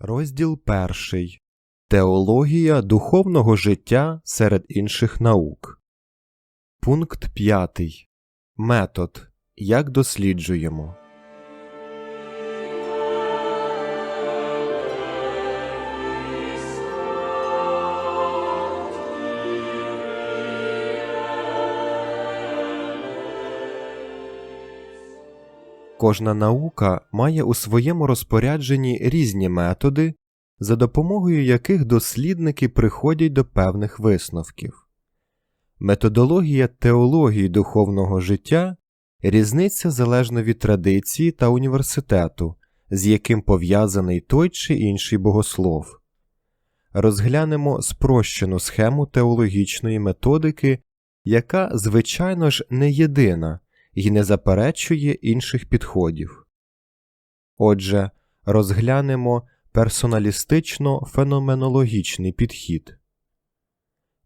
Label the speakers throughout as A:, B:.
A: Розділ перший. Теологія духовного життя серед інших наук. Пункт 5. Метод. Як досліджуємо. Кожна наука має у своєму розпорядженні різні методи, за допомогою яких дослідники приходять до певних висновків. Методологія теології духовного життя різниця залежно від традиції та університету, з яким пов'язаний той чи інший богослов. Розглянемо спрощену схему теологічної методики, яка, звичайно ж, не єдина і не заперечує інших підходів. Отже, розглянемо персоналістично-феноменологічний підхід.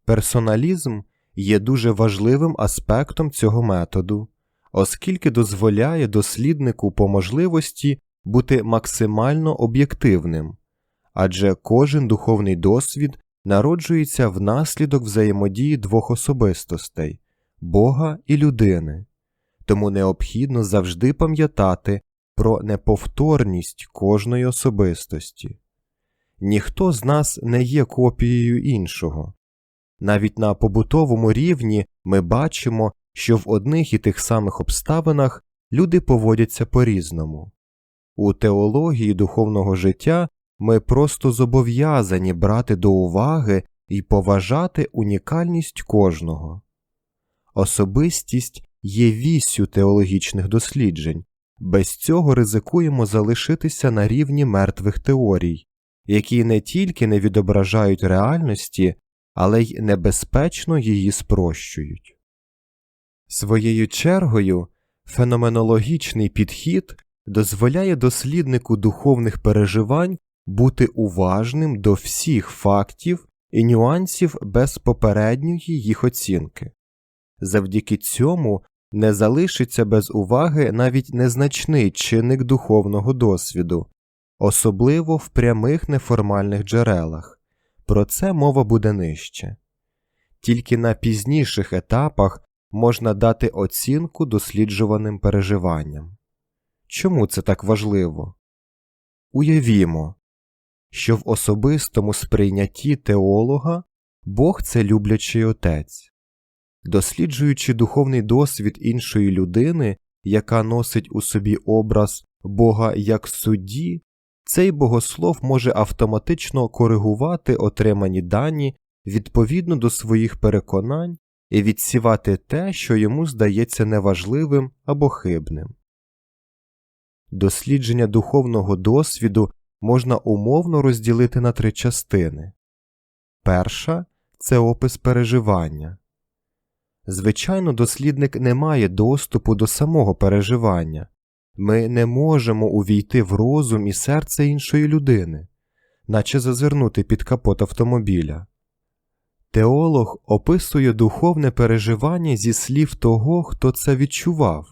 A: Персоналізм є дуже важливим аспектом цього методу, оскільки дозволяє досліднику по можливості бути максимально об'єктивним, адже кожен духовний досвід народжується внаслідок взаємодії двох особистостей Бога і людини тому необхідно завжди пам'ятати про неповторність кожної особистості. Ніхто з нас не є копією іншого. Навіть на побутовому рівні ми бачимо, що в одних і тих самих обставинах люди поводяться по-різному. У теології духовного життя ми просто зобов'язані брати до уваги і поважати унікальність кожного. Особистість є вісю теологічних досліджень, без цього ризикуємо залишитися на рівні мертвих теорій, які не тільки не відображають реальності, але й небезпечно її спрощують. Своєю чергою феноменологічний підхід дозволяє досліднику духовних переживань бути уважним до всіх фактів і нюансів без попередньої їх оцінки. Завдяки цьому не залишиться без уваги навіть незначний чинник духовного досвіду, особливо в прямих неформальних джерелах. Про це мова буде нижче. Тільки на пізніших етапах можна дати оцінку досліджуваним переживанням. Чому це так важливо? Уявімо, що в особистому сприйнятті теолога Бог це люблячий отець. Досліджуючи духовний досвід іншої людини, яка носить у собі образ Бога як судді, цей богослов може автоматично коригувати отримані дані відповідно до своїх переконань і відсівати те, що йому здається неважливим або хибним. Дослідження духовного досвіду можна умовно розділити на три частини. Перша це опис переживання. Звичайно, дослідник не має доступу до самого переживання, ми не можемо увійти в розум і серце іншої людини, наче зазирнути під капот автомобіля. Теолог описує духовне переживання зі слів того, хто це відчував,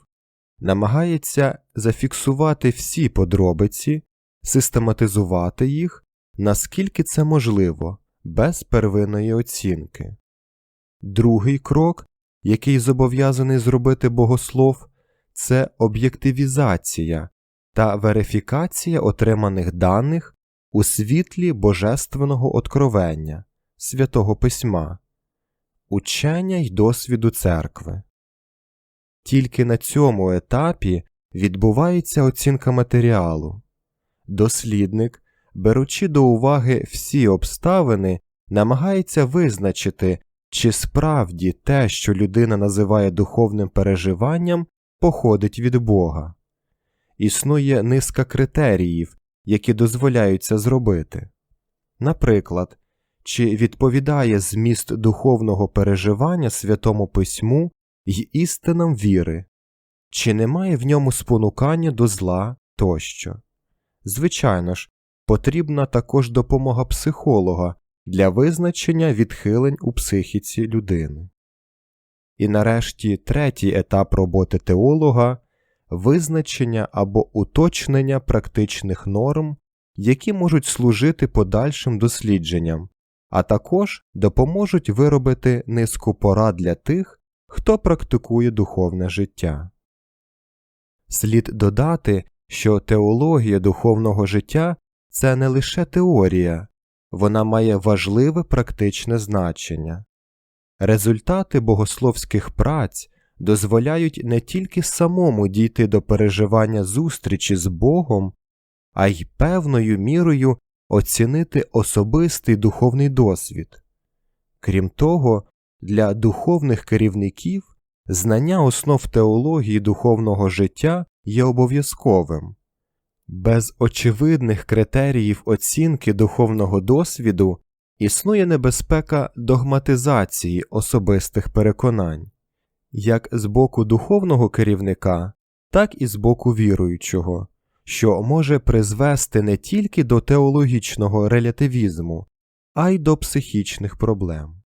A: намагається зафіксувати всі подробиці, систематизувати їх, наскільки це можливо, без первинної оцінки. Другий крок який зобов'язаний зробити богослов, це об'єктивізація та верифікація отриманих даних у світлі божественного откровення, святого письма, учення й досвіду церкви. Тільки на цьому етапі відбувається оцінка матеріалу. Дослідник, беручи до уваги всі обставини, намагається визначити, чи справді те, що людина називає духовним переживанням, походить від Бога? Існує низка критеріїв, які дозволяють це зробити. Наприклад, чи відповідає зміст духовного переживання Святому Письму й істинам віри, чи немає в ньому спонукання до зла тощо. Звичайно ж, потрібна також допомога психолога, для визначення відхилень у психіці людини. І нарешті третій етап роботи теолога визначення або уточнення практичних норм, які можуть служити подальшим дослідженням, а також допоможуть виробити низку порад для тих, хто практикує духовне життя. Слід додати, що теологія духовного життя це не лише теорія, вона має важливе практичне значення. Результати богословських праць дозволяють не тільки самому дійти до переживання зустрічі з Богом, а й певною мірою оцінити особистий духовний досвід. Крім того, для духовних керівників знання основ теології духовного життя є обов'язковим. Без очевидних критеріїв оцінки духовного досвіду існує небезпека догматизації особистих переконань, як з боку духовного керівника, так і з боку віруючого, що може призвести не тільки до теологічного релятивізму, а й до психічних проблем.